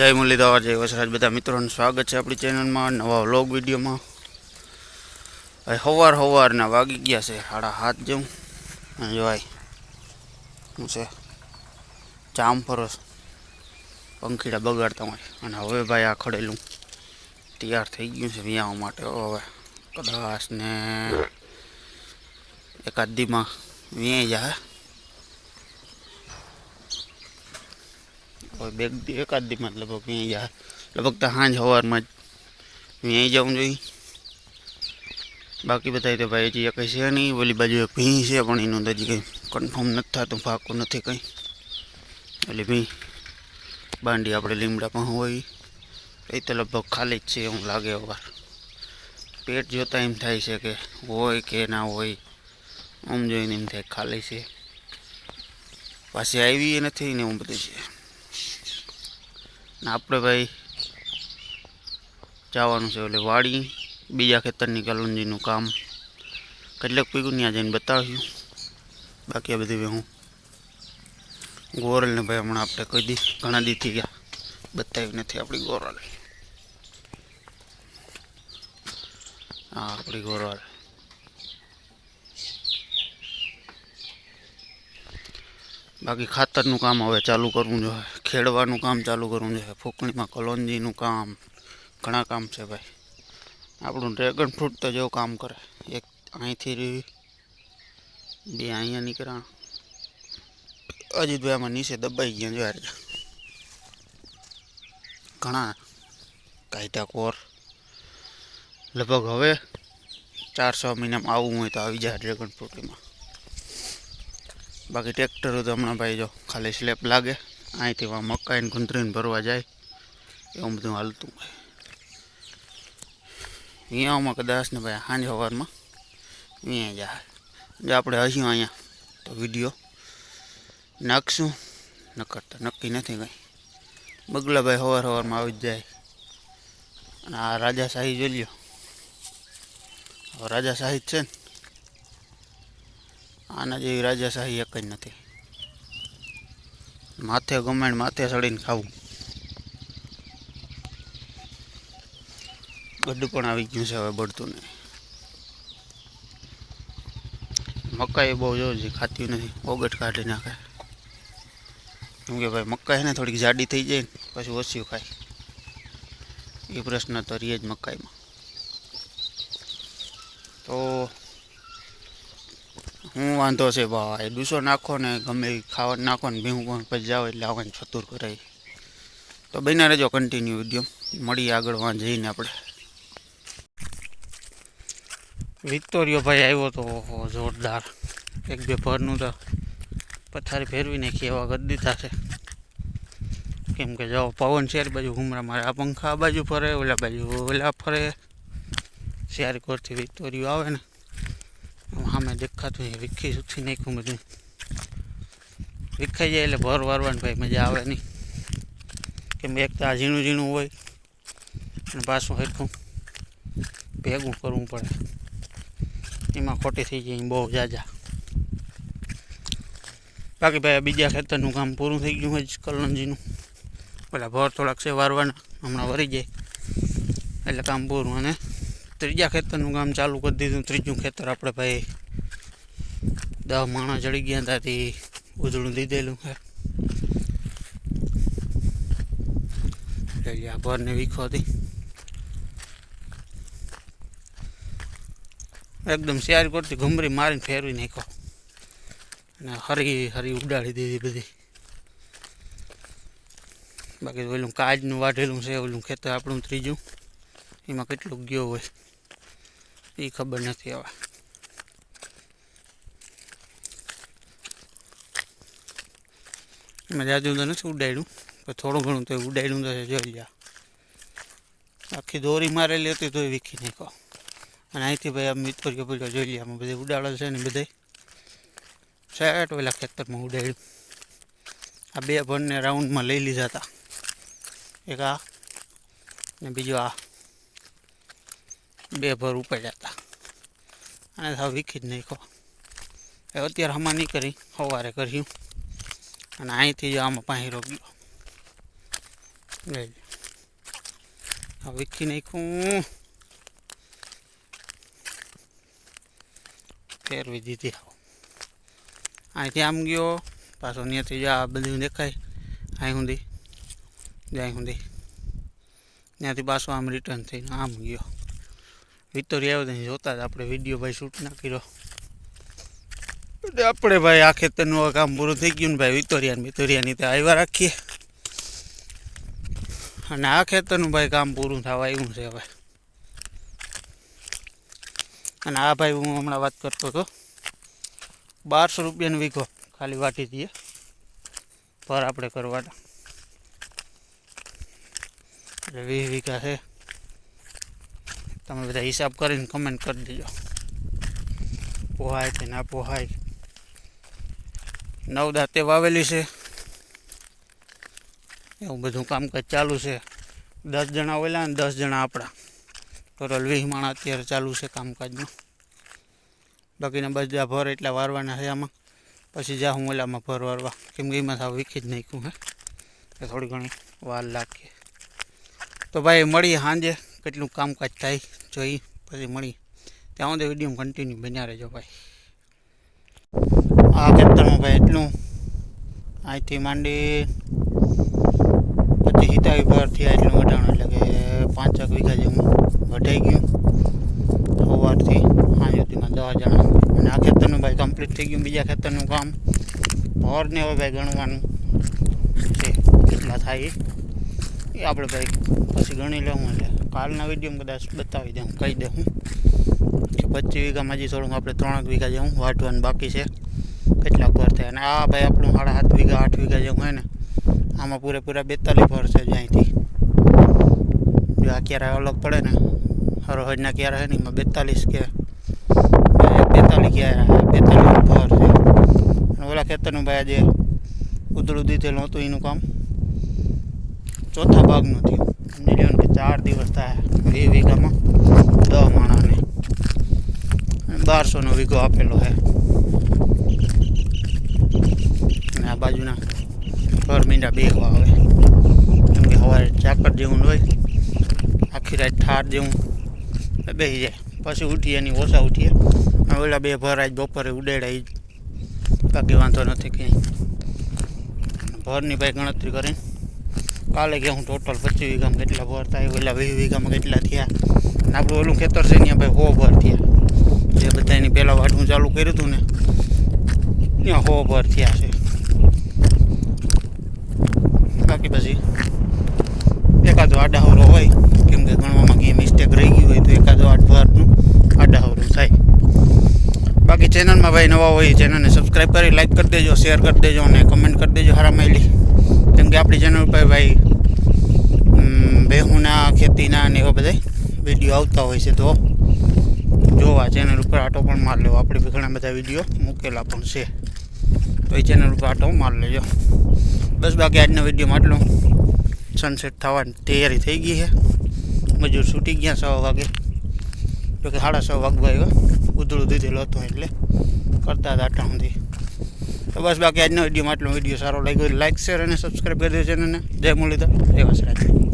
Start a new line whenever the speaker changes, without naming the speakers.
જય મુરલીધર, જય વસરાજ. બધા મિત્રોનું સ્વાગત છે આપણી ચેનલમાં, નવા વ્લોગ વિડીયોમાં. હવે સવાર સવારના વાગી ગયા છે, સાડા હાથ જેવું. અને જોવાય શું છે? જામ ફરસ પંખીડા બગાડતા હોય. અને હવે ભાઈ આ ખડેલું તૈયાર થઈ ગયું છે વિયાવા માટે. હવે કદાચ ને એકાદ દીમાં વિયાઈ જાય. હવે બે એકાદ દીમાં લગભગ અહીં જાય. લગભગ તો સાંજ સવારમાં જ વિયાઈ જવું જોઈએ. બાકી બધા તો ભાઈ હજી કંઈ છે નહીં. ઓલી બાજુ એક ભીં છે, પણ એનું હજી કંઈ કન્ફર્મ નથી થતું પાકું નથી કંઈ. એટલે ભીં બાંડી આપણે લીમડામાં હોય. એ તો લગભગ ખાલી જ છે એવું લાગે વાર પેટ જોતાં એમ થાય છે કે હોય કે ના હોય. આમ જોઈને એમ થાય ખાલી છે. પાછી આવી નથી ને એવું બધું છે. ને આપણે ભાઈ જવાનું છે એટલે વાડી, બીજા ખેતરની કલુંજીનું કામ. કેટલેક પીગું ત્યાં જઈને બતાવ્યું બાકી આ બધી હું ગોરલને ભાઈ હમણાં આપણે કોઈ દી ઘણા દીથી ગયા. બતાવી નથી આપણી ગોરલ. હા, આપણી ગોરલ. બાકી ખાતરનું કામ હવે ચાલુ કરવું જોઈએ. ખેડવાનું કામ ચાલુ કરવું જોઈએ ફૂકણીમાં કલોંજીનું કામ, ઘણા કામ છે ભાઈ. આપણું ડ્રેગન ફ્રૂટ તો જેવું કામ કરે. એક અહીંથી રહી બે અહીંયા નીકળ્યા. અજીતભાઈ આમાં નીચે દબાઈ ગયા જો ઘણા કાયટા કોર. લગભગ હવે ચાર છ મહિનામાં આવવું હોય તો આવી જાય ડ્રેગન ફ્રૂટમાં બાકી ટ્રેક્ટરો તો હમણાં ભાઈ જો ખાલી સ્લેપ લાગે. અહીંથી મકાઈને ગુંદરીને ભરવા જાય. એવું બધું હાલતું હોય. અહીંયામાં કદાચ ને ભાઈ સાંજ સવારમાં અહીંયા જાય જો આપણે હશું અહીંયા, તો વીડિયો નાખશું. નકર તો નક્કી નથી કંઈ. બગલાભાઈ સવાર સવારમાં આવી જ જાય. અને આ રાજાશાહી જોઈ લ્યો. હવે રાજાશાહી જ છે ને. આના જેવી રાજાશાહી એક જ નથી. માથે ગમાણ, માથે ચડીને ખાવું. ગડ્ડું પણ આવી ગયું છે હવે બળતું નહીં. મકાઈ બહુ જો ખાતી નથી. ઓગટ કાઢી નાખે. કેમ કે ભાઈ મકાઈ ને થોડીક જાડી થઈ જાય ને, પછી ઓછી ખાય. એ પ્રશ્ન તો રહે જ મકાઈમાં. તો હું વાંધો છે ભાઈ દૂસો નાખો ને ગમે ખાવા નાખો ને ભીહું પણ પછી જાઓ એટલે આવવાની ચતુર કરાય તો બન્યા રહેજો કન્ટિન્યુ વીડિયો. મળીએ આગળ વાં જઈને આપણે. વિક્ટોરિયો ભાઈ આવ્યો તો જોરદાર. એક બે ભરનું તો પથારી ફેરવી નાખી એવા દીધા છે. કેમ કે જાઓ, પવન શેર બાજુ ઘુમરા મારે આ પંખા આ બાજુ ફરે, ઓલા બાજુ ઓલા ફરે. શેર કોરથી વિક્ટોરિયો આવે ને. સામે દેખાતું નહીં વિખી સુખી નાખ્યું બધું. વિખાઈ જાય એટલે ભર વારવાની ભાઈ, મજા આવે નહીં. કેમ એક તો આ ઝીણું ઝીણું હોય, અને પાછું હરખું ભેગું કરવું પડે. એમાં ખોટી થઈ જાય, બહુ જાજા. બાકી ભાઈ બીજા ખેતરનું કામ પૂરું થઈ ગયું હોય કલનજીનું. પેલા ભર થોડાક છે વારવાના, હમણાં વરી જાય. એટલે કામ પૂરું, અને ત્રીજા ખેતરનું કામ ચાલુ કરી દીધું. ત્રીજું ખેતર આપણે ભાઈ દસ માણસ ચડી ગયા ત્યાંથી ઉજળું દીધેલું છે. એટલે ભરને વીખો હતી. એકદમ શિયારી કરતી, ઘુમરી મારીને ફેરવી નાખો અને હરી હરી ઉડાડી દીધી બધી. બાકી ઓલું કાજનું વાઢેલું છે, ઓલું ખેતર આપણું ત્રીજું. એમાં કેટલું ગયો હોય. એ ખબર નથી હવે. એમાં જાજુ તો નથી ઉડાડ્યું, પણ થોડું ઘણું તો ઉડાડ્યું તો જોઈ જા આખી દોરી મારેલી હતી તો એ વીખી નાખો. અને અહીંથી ભાઈ આમ મિત્રો કે પેલો જોઈ લે આમાં બધે ઉડાડો છે ને બધે. સેટ પેલા ખેતરમાં ઉડાડ્યું. આ બે ભણને રાઉન્ડમાં લઈ લીધા હતા. એક આ ને બીજો આ. બે ભર ઉપાડ્યા હતા અને સાવ વીખી જ નાખ્યો એ અત્યારે હમણાં નહીં કરી સવારે કર્યું અને અહીંથી જ આમાં પાણી રોક્યો લઈ આ વીખી નાખ્યું ફેરવી દીધી આવો અહીંથી આમ ગયો પાછો ત્યાંથી જા આ બધું દેખાય અહીં સુધી જાય સુધી ત્યાંથી પાછો આમ રિટર્ન થઈને આમ ગયો વિતોરી આવ્યો ત્યાં જોતા જ આપણે વીડિયો ભાઈ શૂટ ના કર્યો. એટલે આપણે ભાઈ આ ખેતરનું કામ પૂરું થઈ ગયું ને ભાઈ વિતોરિયા વિતોરિયાની ત્યાં આવ્યા રાખીએ. અને આ ખેતરનું ભાઈ કામ પૂરું થવા આવ્યું છે હવે. અને આ ભાઈ હું હમણાં વાત કરતો હતો. બારસો રૂપિયાનો વીઘો ખાલી વાટી દઈએ. પર આપણે કરવાના એટલે વીસ વીઘા છે. તમે બધા હિસાબ કરીને કમેન્ટ કરી દેજો. પોહાય કે ના પોહાય. નવ દાંતે વાવેલી છે. એવું બધું કામકાજ ચાલુ છે. દસ જણા ઓલા અને દસ જણા આપણા. ટોટલ વીસ માણા અત્યારે ચાલુ છે કામકાજનું બાકીના બધા ભર એટલા વારવાના છે આમાં. પછી જા હું ઓલામાં ભર વારવા. કેમ કે એમાં સાવ વીખી જ નાખ્યું હે. થોડી ઘણી વાર લાગે તો ભાઈ મળીએ સાંજે. કેટલું કામકાજ થાય, જોઈ પછી મળી. ત્યાં સુધી વીડિયો કન્ટિન્યુ બન્યા રહેજો ભાઈ. આ ખેતરમાં ભાઈ એટલું, અહીંથી માંડી પછી હિતાવી પરથી એટલું વઢાણું એટલે કે પાંચેક વીઘા જેવું વઢાઈ ગયું. સવારથી સાંજ સુધીમાં દસ જણા. અને આ ખેતરનું ભાઈ કમ્પ્લીટ થઈ ગયું, બીજા ખેતરનું કામ. ભરને હવે ભાઈ ગણવાનું છે. કેટલા થાય. આપણે ભાઈ પછી ગણી લઉં એટલે કાલના વિડીયોમાં કદાચ બતાવી દઉં, કહી દઉં કે પચીસ વીઘામાં હજી થોડુંક આપણે ત્રણેક વીઘા જેવું વાટવાનું બાકી છે, કેટલાક ભર થાય. અને આ ભાઈ આપણું સાડા સાત વીઘા, આઠ વીઘા જેવું હોય ને, આમાં પૂરેપૂરા બેતાલીસ ભર છે જ્યાંથી જો આ ક્યારે અલગ પડે ને હરોહજના ક્યારે છે ને, એમાં બેતાલીસ કે બેતાલીસ ક્યારે બેતાલીસ ભર છે. ઓલા ખેતરનું ભાઈ આજે ઉતળું દીધેલું હતું એનું કામ. ચોથા ભાગનું થયું. સમજી લ્યો ને કે ચાર દિવસ થાય. વીસ વીઘામાં દસ માણાને. અને બારસોનો વીઘો આપેલો છે. અને આ બાજુના ઘર મીંડા બેહવા આવે. કેમ કે સવારે ચાકર જેવું હોય. આખી રાત ઠાર જેવું. બેસી જાય. પછી ઉઠીએ એની ઓછા ઉઠીએ. અને ઓલા બે ભર આજ બપોરે ઉડેડા ઈ જ બાકી વાંધો નથી કંઈ ભરની ભાઈ ગણતરી કરીને કાલે ગયા હું ટોટલ પચીસ વીઘામાં કેટલા ભર થાય, ઓલા વીસ વીઘામાં કેટલા થયા. અને આપણું ઓલું ખેતર છે ત્યાં ભાઈ હો ભર થયા. જે બધા એની પહેલાં વાટવું ચાલુ કર્યું હતું ને, ત્યાં હો ભર થયા છે. બાકી પછી એકાદો આડાહવરો હોય, કેમ કે ગણવામાં કંઈ મિસ્ટેક રહી ગઈ હોય તો એકાદો આઠ ભરનું આડાહવરું થાય. બાકી ચેનલમાં ભાઈ નવા હોય ચેનલને સબસ્ક્રાઈબ કરી લાઈક કરી દેજો શેર કરી દેજો અને કમેન્ટ કરી દેજો, હારા માયલી. કેમ કે આપણી ચેનલ ઉપર ભાઈ ઉમ, બેહુના ખેતીના ને એવા બધા વીડિયો આવતા હોય છે તો જોવા ચેનલ ઉપર આટો પણ માર લેવો. આપણે બી ઘણા બધા વીડિયો મૂકેલા પણ છે. તો એ ચેનલ ઉપર આટો માર લેજો. બસ બાકી આજના વિડીયોમાં આટલું. સનસેટ થવાની તૈયારી થઈ ગઈ છે. મજૂર છૂટી ગયા છ વાગે. જો કે સાડા છ વાગવા આવ્યા. ઉધળું દીધેલું હતું એટલે. કરતા હતા આટલા સુધી. તો બસ બાકી આજનો વિડીયોમાં આટલો. વીડિયો સારો લાગ્યો લાઈક શેર અને સબસ્ક્રાઈબ કરી દેજો ચેનલને. જય મુરલીધર. જય વસરાજ.